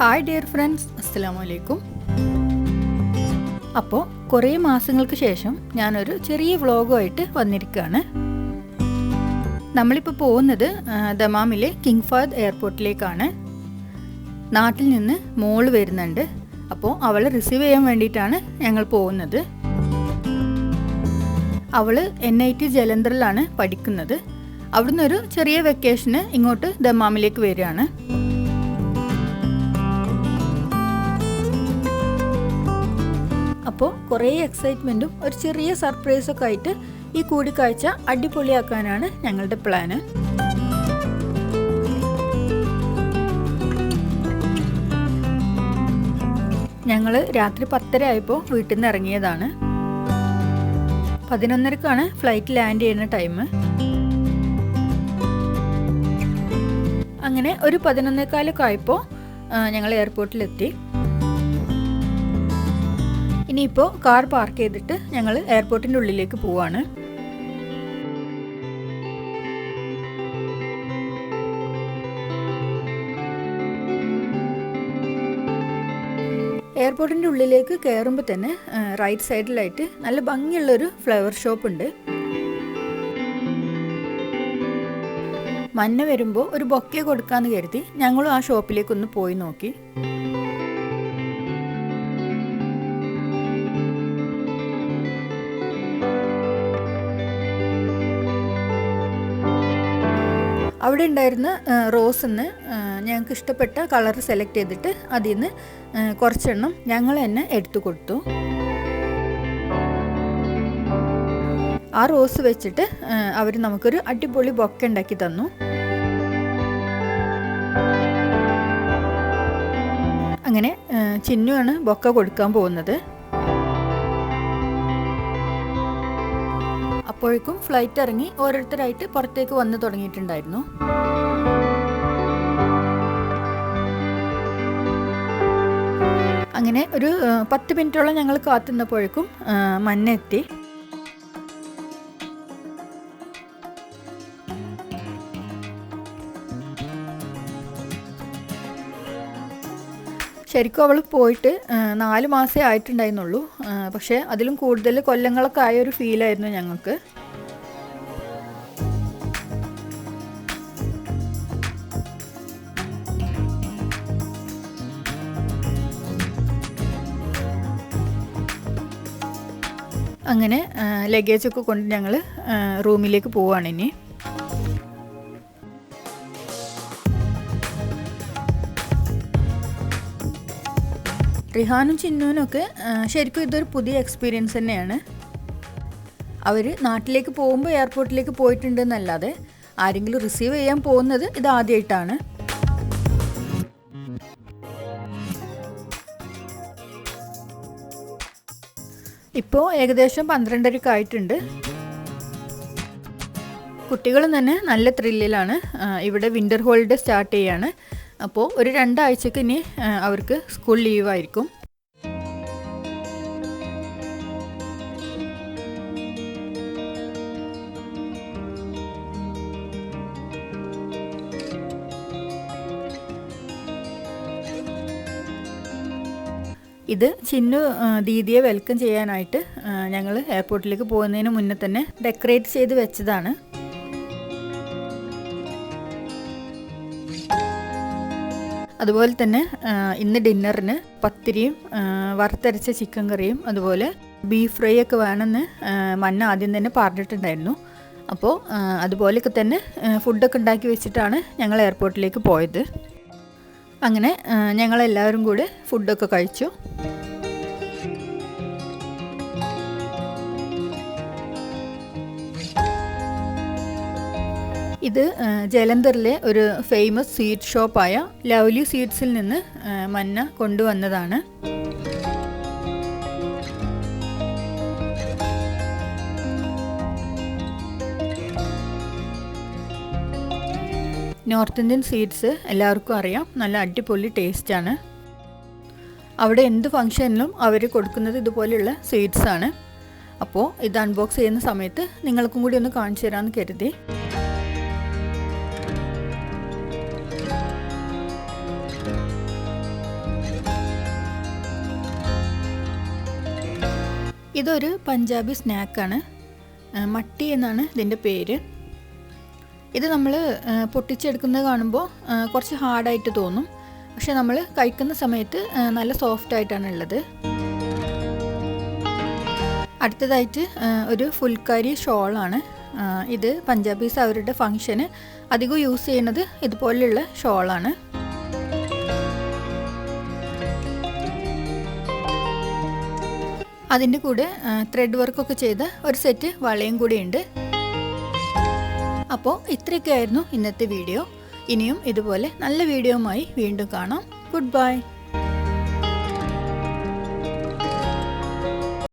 Hi dear friends അസ്സലാമു അലൈക്കും അപ്പോൾ കുറേ മാസങ്ങൾക്ക് ശേഷം ഞാനൊരു ചെറിയ വ്ളോഗുമായിട്ട് വന്നിരിക്കുകയാണ്. നമ്മളിപ്പോൾ പോകുന്നത് ദമാമിലെ കിങ് ഫാദ് എയർപോർട്ടിലേക്കാണ്. നാട്ടിൽ നിന്ന് മോൾ വരുന്നുണ്ട്. അപ്പോൾ അവളെ റിസീവ് ചെയ്യാൻ വേണ്ടിയിട്ടാണ് ഞങ്ങൾ പോകുന്നത്. അവൾ എൻ ഐ ടി ജലന്ധറിലാണ് പഠിക്കുന്നത്. അവിടുന്ന് ഒരു ചെറിയ വെക്കേഷന് ഇങ്ങോട്ട് ദമാമിലേക്ക് വരികയാണ്. അപ്പോൾ കുറേ എക്സൈറ്റ്മെന്റും ഒരു ചെറിയ സർപ്രൈസൊക്കെ ആയിട്ട് ഈ കൂടിക്കാഴ്ച അടിപൊളിയാക്കാനാണ് ഞങ്ങളുടെ പ്ലാന് ഞങ്ങൾ രാത്രി പത്തര ആയപ്പോൾ വീട്ടിൽ നിന്ന് ഇറങ്ങിയതാണ്. പതിനൊന്നരക്കാണ് ഫ്ലൈറ്റ് ലാൻഡ് ചെയ്യുന്ന ടൈം അങ്ങനെ ഒരു പതിനൊന്നേക്കാലൊക്കെ ആയപ്പോൾ ഞങ്ങൾ എയർപോർട്ടിലെത്തി ഇനിയിപ്പോൾ കാർ പാർക്ക് ചെയ്തിട്ട് ഞങ്ങൾ എയർപോർട്ടിന്റെ ഉള്ളിലേക്ക് പോവാണ്. എയർപോർട്ടിന്റെ ഉള്ളിലേക്ക് കയറുമ്പോൾ തന്നെ റൈറ്റ് സൈഡിലായിട്ട് നല്ല ഭംഗിയുള്ളൊരു ഫ്ലവർ ഷോപ്പ് ഉണ്ട്. മഞ്ഞ വരുമ്പോൾ ഒരു ബൊക്കെ കൊടുക്കാന്ന് കരുതി ഞങ്ങളും ആ ഷോപ്പിലേക്കൊന്ന് പോയി നോക്കി. അവിടെ ഉണ്ടായിരുന്ന റോസ് നിന്ന് ഞങ്ങൾക്ക് ഇഷ്ടപ്പെട്ട കളർ സെലക്ട് ചെയ്തിട്ട് അതിൽ നിന്ന് കുറച്ചെണ്ണം ഞങ്ങൾ തന്നെ എടുത്തു കൊടുത്തു. ആ റോസ് വെച്ചിട്ട് അവർ നമുക്കൊരു അടിപൊളി ബൊക്ക ഉണ്ടാക്കി തന്നു. അങ്ങനെ ചിന്നുവാണ് ബൊക്ക കൊടുക്കാൻ പോകുന്നത്. അപ്പോഴേക്കും ഫ്ലൈറ്റ് ഇറങ്ങി ഓരോരുത്തരായിട്ട് പുറത്തേക്ക് വന്ന് തുടങ്ങിയിട്ടുണ്ടായിരുന്നു. അങ്ങനെ ഒരു പത്ത് മിനിറ്റോളം ഞങ്ങൾ കാത്തുനിന്നപ്പോഴേക്കും മഞ്ഞെത്തി ശരിക്കും അവൾ പോയിട്ട് നാല് മാസമേ ആയിട്ടുണ്ടായിരുന്നുള്ളൂ. പക്ഷേ അതിലും കൂടുതൽ കൊല്ലങ്ങളൊക്കെ ആയ ഒരു ഫീലായിരുന്നു ഞങ്ങൾക്ക്. അങ്ങനെ ലഗേജൊക്കെ കൊണ്ട് ഞങ്ങൾ റൂമിലേക്ക് പോവുകയാണ് ഇനി. റിഹാനും ചിന്നുവിനും ഒക്കെ ശരിക്കും ഇതൊരു പുതിയ എക്സ്പീരിയൻസ് തന്നെയാണ്. അവർ നാട്ടിലേക്ക് പോകുമ്പോൾ എയർപോർട്ടിലേക്ക് പോയിട്ടുണ്ടെന്നല്ലാതെ ആരെങ്കിലും റിസീവ് ചെയ്യാൻ പോകുന്നത് ഇത് ആദ്യമായിട്ടാണ് ഇപ്പോൾ ഏകദേശം പന്ത്രണ്ടരക്ക് ആയിട്ടുണ്ട്. കുട്ടികളും തന്നെ നല്ല ത്രില്ലിലാണ് ഇവിടെ വിന്റർ ഹോളിഡേ സ്റ്റാർട്ട് ചെയ്യാണ്. അപ്പോൾ ഒരു രണ്ടാഴ്ചക്ക് ഇനി അവർക്ക് സ്കൂൾ ലീവായിരിക്കും. ഇത് ചിന്നു ദീദിയെ വെൽക്കം ചെയ്യാനായിട്ട് ഞങ്ങൾ എയർപോർട്ടിലേക്ക് പോകുന്നതിന് മുന്നേ തന്നെ ഡെക്കറേറ്റ് ചെയ്ത് വെച്ചതാണ്. അതുപോലെ തന്നെ ഇന്ന് ഡിന്നറിന് പത്തിരിയും വറുത്തരച്ച ചിക്കൻ കറിയും അതുപോലെ ബീഫ് ഫ്രൈ ഒക്കെ വേണമെന്ന് മന്ന ആദ്യം തന്നെ പറഞ്ഞിട്ടുണ്ടായിരുന്നു. അപ്പോൾ അതുപോലെയൊക്കെ തന്നെ ഫുഡൊക്കെ ഉണ്ടാക്കി വെച്ചിട്ടാണ് ഞങ്ങൾ എയർപോർട്ടിലേക്ക് പോയത്. അങ്ങനെ ഞങ്ങളെല്ലാവരും കൂടെ ഫുഡൊക്കെ കഴിച്ചു. ഇത് ജലന്ധറിലെ ഒരു ഫേമസ് സ്വീറ്റ് ഷോപ്പായ ലവ്ലി സ്വീറ്റ്സിൽ നിന്ന് മന്ന കൊണ്ടുവന്നതാണ്. നോർത്ത് ഇന്ത്യൻ സ്വീറ്റ്സ് എല്ലാവർക്കും അറിയാം. നല്ല അടിപൊളി ടേസ്റ്റാണ് അവിടെ എന്ത് ഫംഗ്ഷനിലും അവർ കൊടുക്കുന്നത് ഇതുപോലെയുള്ള സ്വീറ്റ്സ് ആണ്. അപ്പോൾ ഇത് അൺബോക്സ് ചെയ്യുന്ന സമയത്ത് നിങ്ങൾക്കും കൂടി ഒന്ന് കാണിച്ചു തരാമെന്ന് കരുതി. ഇതൊരു പഞ്ചാബി സ്നാക്കാണ്. മട്ടി എന്നാണ് ഇതിന്റെ പേര്. ഇത് നമ്മൾ പൊട്ടിച്ചെടുക്കുന്നത് കാണുമ്പോൾ കുറച്ച് ഹാർഡായിട്ട് തോന്നും. പക്ഷെ നമ്മൾ കഴിക്കുന്ന സമയത്ത് നല്ല സോഫ്റ്റ് ആയിട്ടാണ് ഉള്ളത്. അടുത്തതായിട്ട് ഒരു ഫുൽക്കാരി ഷോളാണ്. ഇത് പഞ്ചാബീസ് അവരുടെ ഫങ്ഷന് അധികം യൂസ് ചെയ്യുന്നത് ഇതുപോലെയുള്ള ഷോളാണ്. അതിന്റെ കൂടെ ത്രെഡ് വർക്കൊക്കെ ചെയ്ത ഒരു സെറ്റ് വളയും കൂടിയുണ്ട് അപ്പോൾ ഇത്രയൊക്കെയായിരുന്നു ഇന്നത്തെ വീഡിയോ ഇനിയും ഇതുപോലെ നല്ല വീഡിയോയുമായി വീണ്ടും കാണാം. Good bye